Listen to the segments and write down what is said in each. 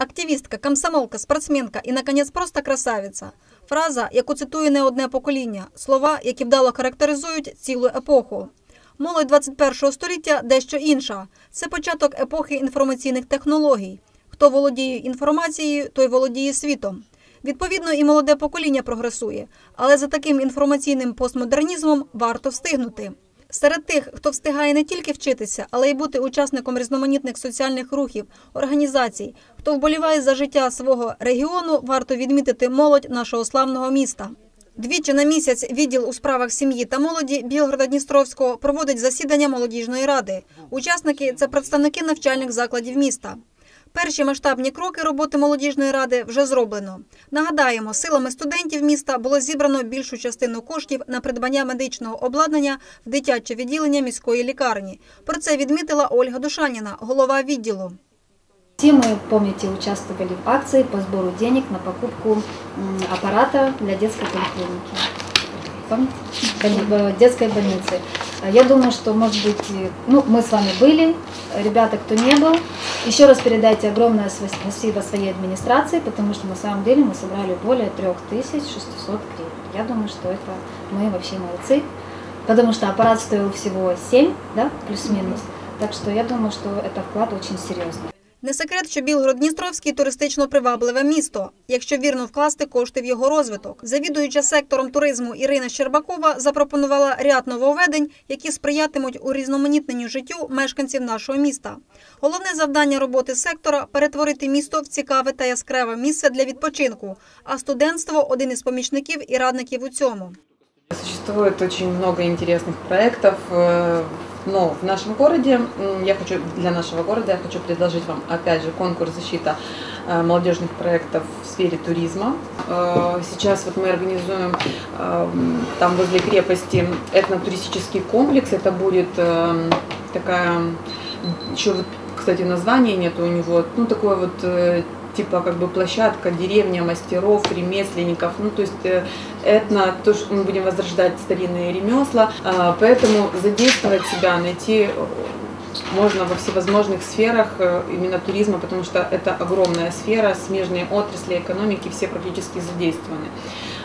Активістка, комсомолка, спортсменка і, наконець, просто красавиця. Фраза, яку цитує не одне покоління, слова, які вдало характеризують цілу епоху. Молодь 21 століття дещо інша. Це початок епохи інформаційних технологій. Хто володіє інформацією, той володіє світом. Відповідно, і молоде покоління прогресує, але за таким інформаційним постмодернізмом варто встигнути. Серед тих, хто встигає не тільки вчитися, але й бути учасником різноманітних соціальних рухів, організацій, хто вболіває за життя свого регіону, варто відмітити молодь нашого славного міста. Двічі на місяць відділ у справах сім'ї та молоді Білгорода Дністровського проводить засідання молодіжної ради. Учасники це представники навчальних закладів міста. Перші масштабні кроки роботи молодіжної ради вже зроблено. Нагадаємо, силами студентів міста було зібрано більшу частину коштів на придбання медичного обладнання в дитяче відділення міської лікарні. Про це відмітила Ольга Душаніна, голова відділу. Все мы, помните, участвовали в акции по сбору денег на покупку м, аппарата для детской поликлиники. Помните? Боли- в детской больнице. А Я думаю, что, может быть, и- ну, мы с вами были, ребята, кто не был, Еще раз передайте огромное спасибо своей администрации, потому что на самом деле мы собрали более 3600 гривен. Я думаю, что это мы вообще молодцы, потому что аппарат стоил всего 7, да, плюс-минус. Так что я думаю, что это вклад очень серьезный. Не секрет, що Білгород-Дністровський туристично привабливе місто, якщо вірно вкласти кошти в його розвиток. Завідуюча сектором туризму Ірина Щербакова запропонувала ряд нововведень, які сприятимуть урізноманітненню життю мешканців нашого міста. Головне завдання роботи сектора перетворити місто в цікаве та яскраве місце для відпочинку. А студентство один із помічників і радників у цьому. Существует очень много интересных проектов, э, но в нашем городе, я хочу для нашего города, я хочу предложить вам опять же конкурс защита э, молодежных проектов в сфере туризма. Э, Сейчас вот мы организуем э, там возле крепости этнотуристический комплекс. Это будет э, такая, еще кстати, названия нет у него, ну такое вот э, типа как бы площадка, деревня мастеров, ремесленников, ну то есть э, этно, то, что мы будем возрождать старинные ремесла, А, поэтому задействовать себя, найти можно во всевозможных сферах э, именно туризма, потому что это огромная сфера, смежные отрасли экономики, все практически задействованы.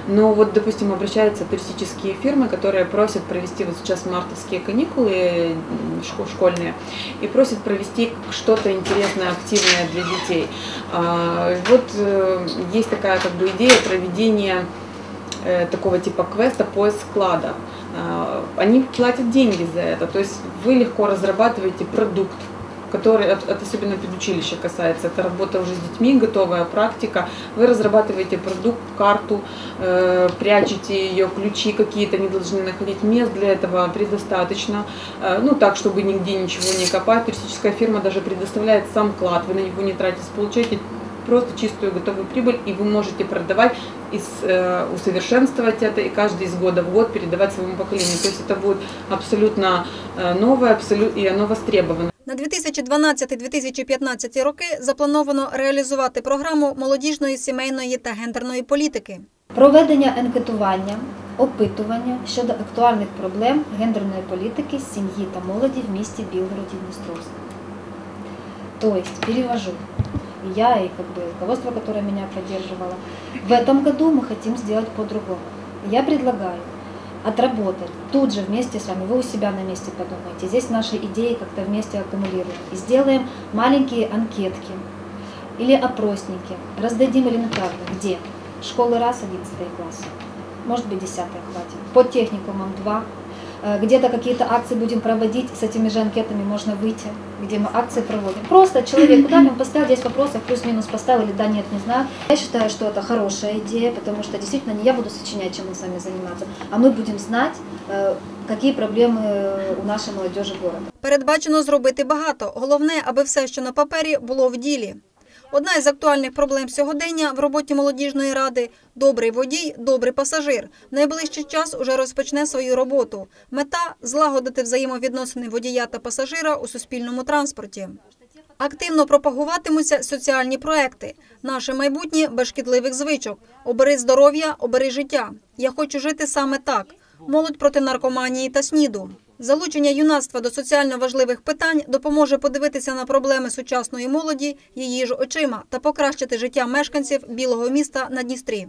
Но вот, допустим, обращаются туристические фирмы, которые просят провести вот сейчас мартовские каникулы школьные и просят провести что-то интересное, активное для детей. А, Вот э, есть такая как бы идея проведения такого типа квеста поиск склада. А, Они платят деньги за это, то есть вы легко разрабатываете продукт, который, это особенно педучилища касается, это работа уже с детьми, готовая практика. Вы разрабатываете продукт, карту, э, прячете ее, ключи какие-то, не должны находить мест для этого предостаточно. Э, ну так, чтобы нигде ничего не копать. Туристическая фирма даже предоставляет сам клад, вы на него не тратите, получаете просто чистую готовую прибыль, и вы можете продавать, и с- э, усовершенствовать это, и каждый из года в год передавать своему поколению. То есть это будет абсолютно э, новое, абсолютно, и оно востребовано. На 2012-2015 роки заплановано реалізувати програму молодіжної, сімейної та гендерної політики. Проведення анкетування, опитування щодо актуальних проблем гендерної політики, сім'ї та молоді в місті Білгороді Дністровськ. То есть, перевожу. Я и как бы руководство, которое меня поддерживало. В этом году мы хотим сделать по-другому. Я предлагаю отработать тут же вместе с вами, вы у себя на месте подумайте, здесь наши идеи как-то вместе аккумулируем. И сделаем маленькие анкетки или опросники, раздадим элементарно, где? Школы раз, 11 классы, может быть 10 хватит, по техникумам 2, Э, где-то какие-то акции будем проводить, с этими же анкетами можно выйти, где мы акции проводим. Просто человек, куда он поставил 10 вопросов, плюс-минус поставил или да, нет, не знаю. Я считаю, что это хорошая идея, потому что действительно не я буду сочинять, чем мы с вами заниматься, а мы будем знать, э, какие проблемы у нашей молодежи города. Передбачено зробити багато. Головне, аби все, що на папері, було в ділі. Одна із актуальних проблем сьогодення в роботі молодіжної ради добрий водій, добрий пасажир. Найближчий час уже розпочне свою роботу. Мета злагодити взаємовідносини водія та пасажира у суспільному транспорті. Активно пропагуватимуться соціальні проекти. Наше майбутнє без шкідливих звичок. Обери здоров'я, обери життя. Я хочу жити саме так. Молодь проти наркоманії та сніду. Залучення юнацтва до соціально важливих питань допоможе подивитися на проблеми сучасної молоді її ж очима та покращити життя мешканців білого міста на Дністрі.